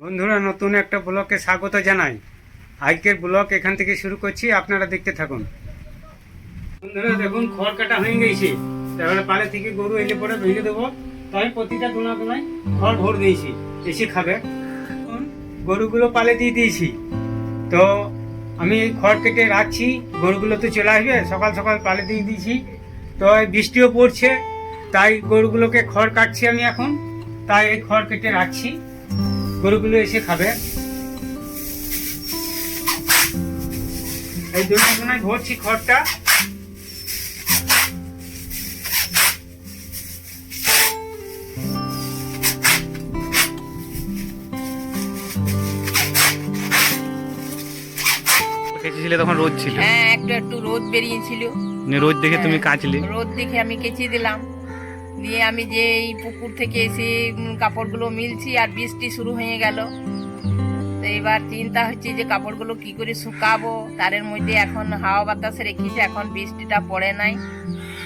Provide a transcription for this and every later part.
বন্ধুরা, নতুন একটা ব্লকে স্বাগত জানাই। আজকের ব্লক এখান থেকে শুরু করছি, আপনারা দেখতে থাকুন। বন্ধুরা, দেখুন, খড় কাটা হয়ে গেছে। তাহলে পালে থেকে গরু এলে পরে ভেঙে দেবো। তাই প্রতিটা কোনা কোনায় খড় ভর দিয়েছি। এসে খাবে। গরুগুলো পালে দিয়ে দিয়েছি। তো আমি এই খড় কেটে রাখছি গরুগুলো তো চলে আসবে, সকাল সকাল পালে দিয়ে দিয়েছি। তো বৃষ্টিও পড়ছে, তাই গরুগুলোকে খড় কাটছি আমি এখন। তাই এই খড় কেটে রাখছি, গরুগুলো এসে খাবে। এই দুর্ঘটনায় ভরছি খড়টা। কেচেছিলে তখন রোদ ছিল। হ্যাঁ একটু একটু রোদ বেরিয়েছিল। রোদ দেখে তুমি হ্যাঁ, কাচলে। রোদ দেখে আমি কেচে দিলাম। দিয়ে আমি যে এই পুকুর থেকে এসে কাপড়গুলো মিলছি আর বৃষ্টি শুরু হয়ে গেল। তো এবার চিন্তা হচ্ছে যে কাপড়গুলো কি করে শুকাবো। তারের মধ্যে এখন হাওয়া বাতাসে রেখেছি এখন বৃষ্টিটা পড়ে নাই।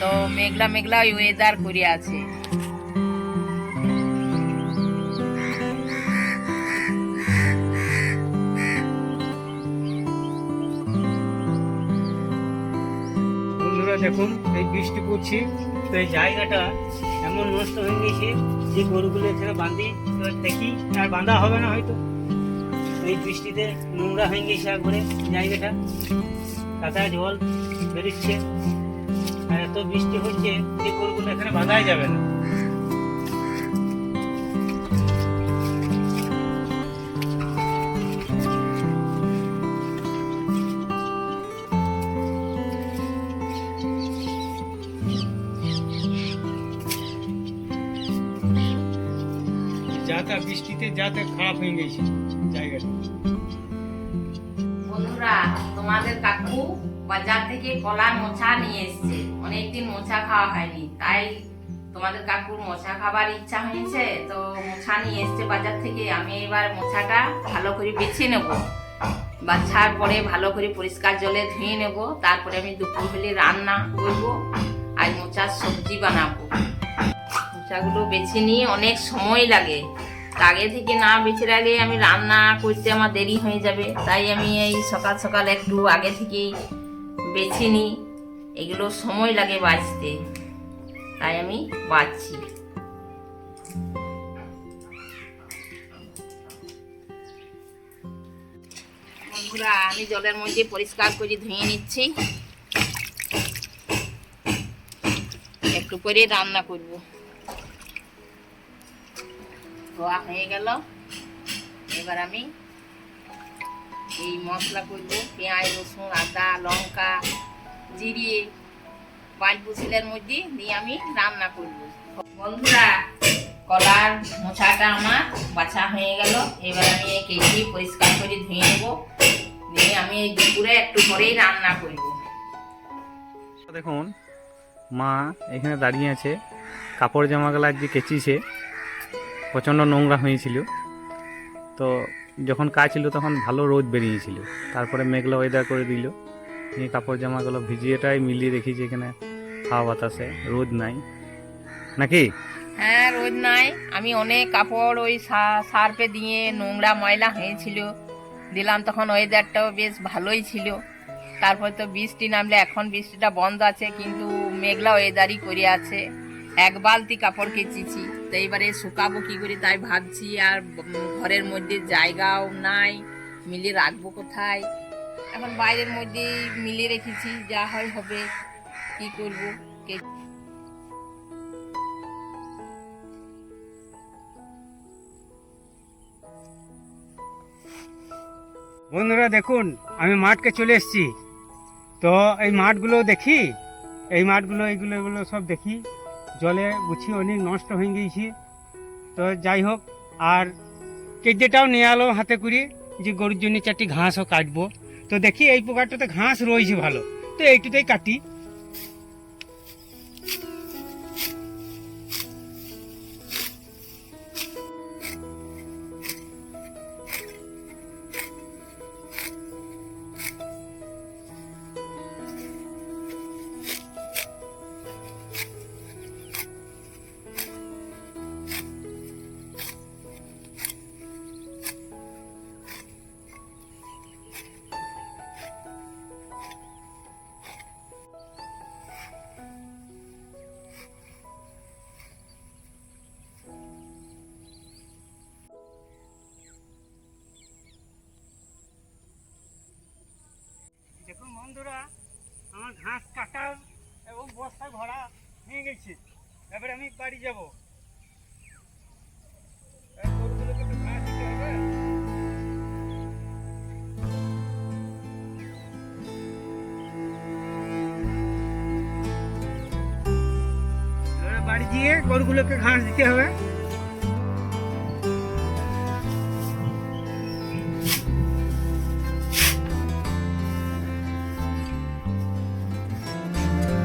তো মেঘলা মেঘলা ওয়েদার করে আছে। বন্ধুরা, দেখুন, এই বৃষ্টি পড়ছে। তো এই জায়গাটা এমন নষ্ট হয়ে গেছে যে গরুগুলো এখানে বাঁধি দেখি আর বাঁধা হবে না হয়তো। এই বৃষ্টিতে নোংরা হয়ে গেছে একবারে জায়গাটা। কাঁচা জল বেরোচ্ছে। আর এত বৃষ্টি হচ্ছে যে গরুগুলো এখানে বাঁধাই যাবে না। বৃষ্টিতে যাতে খারাপ হয়ে গেছে জায়গাটা। বন্ধুরা, তোমাদের কাকু বাজার থেকে কলা মোচা নিয়ে এসছে। অনেকদিন মোচা খাওয়া হয়নি, তাই তোমাদের কাকুর মোচা খাবার ইচ্ছা হয়েছে, তো মোচা নিয়ে এসছে বাজার থেকে। আমি এবার মোচাটা ভালো করে বেছে নেব বাছার পরে ভালো করে পরিষ্কার জলে ধুয়ে নেব। তারপরে আমি দুপুর হলে রান্না করব আর মোচার সবজি বানাবো। মোচাগুলো বেছে নিয়ে অনেক সময় লাগে। আগে থেকে না বেছে রাখলে আমি রান্না করতে আমার দেরি হয়ে যাবে। তাই আমি এই সকাল সকাল একটু আগে থেকেই বেছে নিই। এগুলো সময় লাগে বাছতে তাই আমি বাঁচছি। আমি জলের মধ্যে পরিষ্কার করে ধুয়ে নিচ্ছি। একটু করে রান্না করব। ধোয়া হয়ে গেল। এবার আমি এই মশলা করব। পেঁয়াজ, রসুন, আদা, লঙ্কা জিরিয়ে পাঁচ বুসিলের মধ্যে দিয়ে আমি রান্না করব। বন্ধুরা, কলার মোছাটা আমার বাছা হয়ে গেল। এবার আমি এই কেজি পরিষ্কার করে ধুয়ে নেব। দিয়ে আমি এই দুপুরে একটু পরেই রান্না করব। দেখুন, মা এখানে দাঁড়িয়ে আছে। কাপড় জামাগুলো আজকে কেচিছে। প্রচণ্ড নোংরা হয়েছিল। তো যখন কাচছিল তখন ভালো রোদ বেরিয়েছিল। তারপরে মেঘলা ওয়েদার করে দিল। এই কাপড় জামাগুলো ভিজিয়েটাই মিলিয়ে রেখেছি এখানে। হাওয়া বাতাসে। রোদ নাই। নাকি? হ্যাঁ রোদ নাই। আমি অনেক কাপড় ওই সা- সার্ফে দিয়ে নোংরা ময়লা হয়েছিল। দিলাম তখন ওয়েদারটাও বেশ ভালোই ছিল। তারপর তো বৃষ্টি নামলে এখন বৃষ্টিটা বন্ধ আছে, কিন্তু মেঘলা ওয়েদারই করে আছে। এক বালতি কাপড় কেচেছি। তো এইবারে শুকাবো কি করে তাই ভাবছি আর ঘরের মধ্যে জায়গাও নাই মিলিয়ে রাখব কোথায়? এখন বাইরের মধ্যে মিলে রেখেছি, যা হয় হবে, কি করব? বন্ধুরা দেখুন, আমি মাঠকে চলে এসেছি। তো এই মাঠগুলো দেখি? এই মাঠগুলো, এইগুলো, এগুলো সব দেখি? জলে গুছিয়ে অনেক নষ্ট হয়ে গিয়েছে। তো যাই হোক, আর কেটেটাও নিয়ে আলো হাতে করে যে গরুর জন্য চারটি ঘাসও কাটবো। তো দেখি এই প্রকারটাতে ঘাস রয়েছে ভালো। তো এইটুতেই কাটি। এবারে আমি বাড়ি যাব। বাড়ি গিয়ে গরুগুলোকে ঘাস দিতে হবে।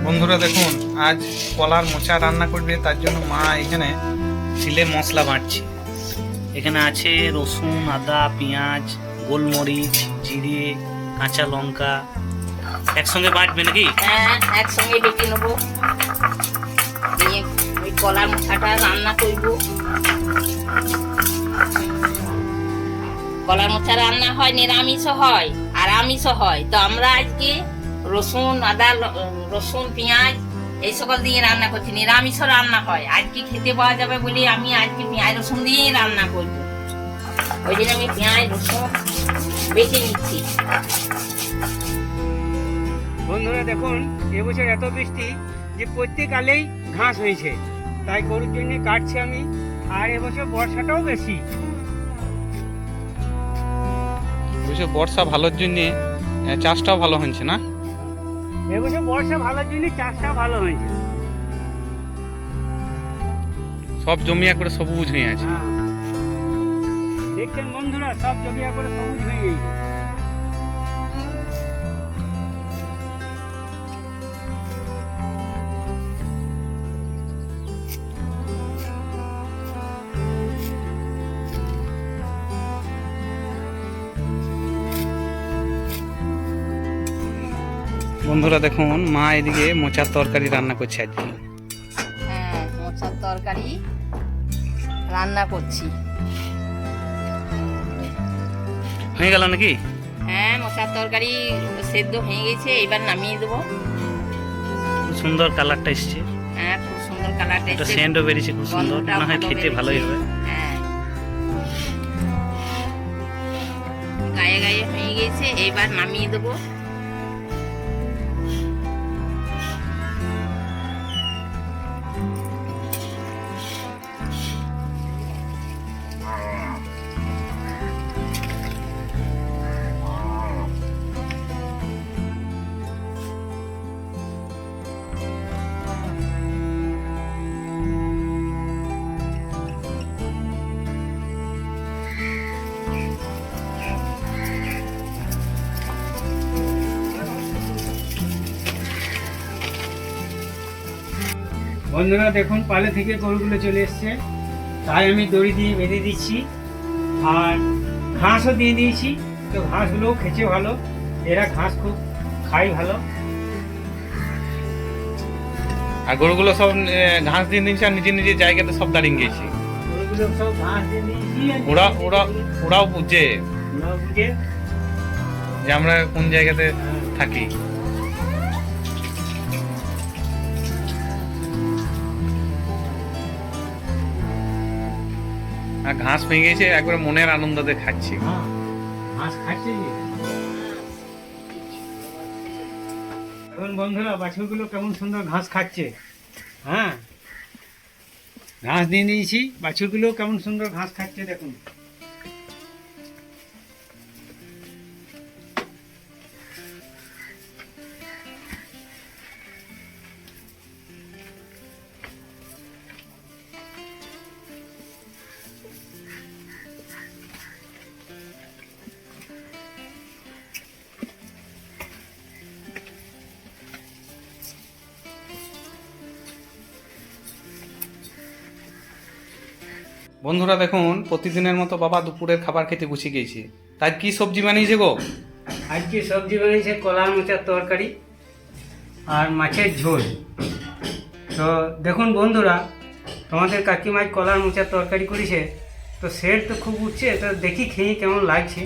বন্ধুরা দেখুন আজ কলার মোচা রান্না করবে, তার জন্য মা এখানে শিলে মশলা বাটছে। এখানে আছে রসুন, আদা, পেঁয়াজ, গোলমরিচ, জিরে, কাঁচা লঙ্কা। একসঙ্গে বাটবে নাকি? হ্যাঁ একসঙ্গে বেটে নেব। নিয়ে ওই কলার মোছাটা রান্না করব। কলার মোচা রান্না হয়, নিরামিষও হয় আর আমিষও হয়। তো আমরা আজকে রসুন, আদা রসুন, পেঁয়াজ এই সকল দিয়ে রান্না করছি নিরামিষও রান্না হয়। আজকে খেতে পাওয়া যাবে বলে আমি আজকে পেঁয়াজ রসুন দিয়েই রান্না করব। ওই জন্য আমি পেঁয়াজ রসুন বেটে নিচ্ছি। বন্ধুরা দেখুন এবছর এত বৃষ্টি যে প্রত্যেক আলেই ঘাস হয়েছে। তাই গরুর জন্য কাটছি আমি আর এবছর বর্ষাটাও বেশি। এবছর বর্ষা ভালোর জন্য চাষটাও ভালো হচ্ছে না? এবছর বর্ষা ভালোর জন্য চাষটা ভালো হয়েছে। সব জমি করে সবুজ হয়ে আছে। হ্যাঁ। দেখছেন বন্ধুরা সব জমি করে সবুজ হয়ে গেছে। বন্ধুরা দেখুন মা এদিকে মোচার তরকারি রান্না করছে আজকে। হ্যাঁ মোচার তরকারি রান্না করছি। হয়ে গেল নাকি? হ্যাঁ মোচার তরকারি সেদ্ধ হয়ে গেছে এবার নামিয়ে দেবো। খুব সুন্দর কালারটা এসছে। হ্যাঁ খুব সুন্দর কালারটা এসছে। সেন্টও বেরিয়েছে খুব সুন্দর। মনে হয় খেতে ভালোই হবে। হ্যাঁ। গায়ে গায়ে হয়ে গেছে এবার নামিয়ে দেবো। বন্ধুরা দেখুন পালে থেকে গরুগুলো চলে এসছে। তাই আমি দড়ি দিয়ে বেঁধে দিচ্ছি। আর ঘাসও দিয়ে দিয়েছি। তো ঘাসগুলোও খেছে ভালো। এরা ঘাস খুব খাই ভালো। আর গরুগুলো সব ঘাস দিয়ে দিচ্ছে আর নিজের নিজের জায়গাতে সব দাঁড়িয়ে গেছে দিয়েছি আর ওরা ওরা ওরাও বুঝে। যে আমরা কোন জায়গাতে হ্যাঁ, থাকি। আর ঘাস ভেঙেছে একবার মনের আনন্দতে খাচ্ছি। হ্যাঁ, ঘাস খাচ্ছে। এখন বন্ধুরা বাছুরগুলো কেমন সুন্দর ঘাস খাচ্ছে। হ্যাঁ? ঘাস দিয়ে দিয়েছি বাছুরগুলো কেমন সুন্দর ঘাস খাচ্ছে দেখুন। বন্ধুরা দেখুন, প্রতিদিনের মতো বাবা দুপুরের খাবার খেতে বসে গিয়েছে। তাই কি সবজি বানিয়েছে গো? আজকে সবজি বানিয়েছে কলার মোচার তরকারি আর মাছের ঝোল। তো দেখুন বন্ধুরা, তোমাদের কাকিমাই কলার মোচার তরকারি করেছে। তো সের তো খুব উঠছে, তো দেখি খেয়ে কেমন লাগছে।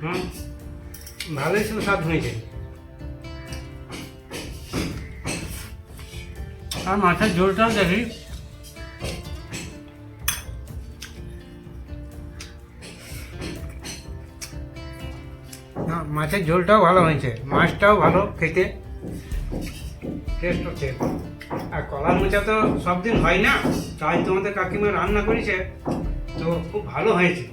হুম, ভালোই সুস্বাদ হয়েছে। আর মাছের ঝোলটাও দেখি। মাছের ঝোলটাও ভালো হয়েছে। মাছটাও ভালো, খেতে। টেস্ট হচ্ছে। আর কলার মোচা তো সব দিন হয় না। তাই তোমাদের কাকিমা রান্না করেছে, তো খুব ভালো হয়েছে।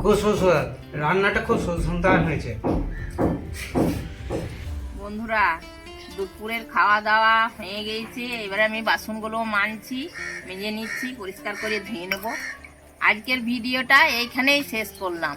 খুব সুস্বাদ রান্নাটা খুব সুন্দর হয়েছে। বন্ধুরা দুপুরের খাওয়া দাওয়া হয়ে গেছে। এবারে আমি বাসনগুলো মানছি, মেজে নিচ্ছি, পরিষ্কার করে ধুয়ে নেব। আজকের ভিডিওটা এইখানেই শেষ করলাম।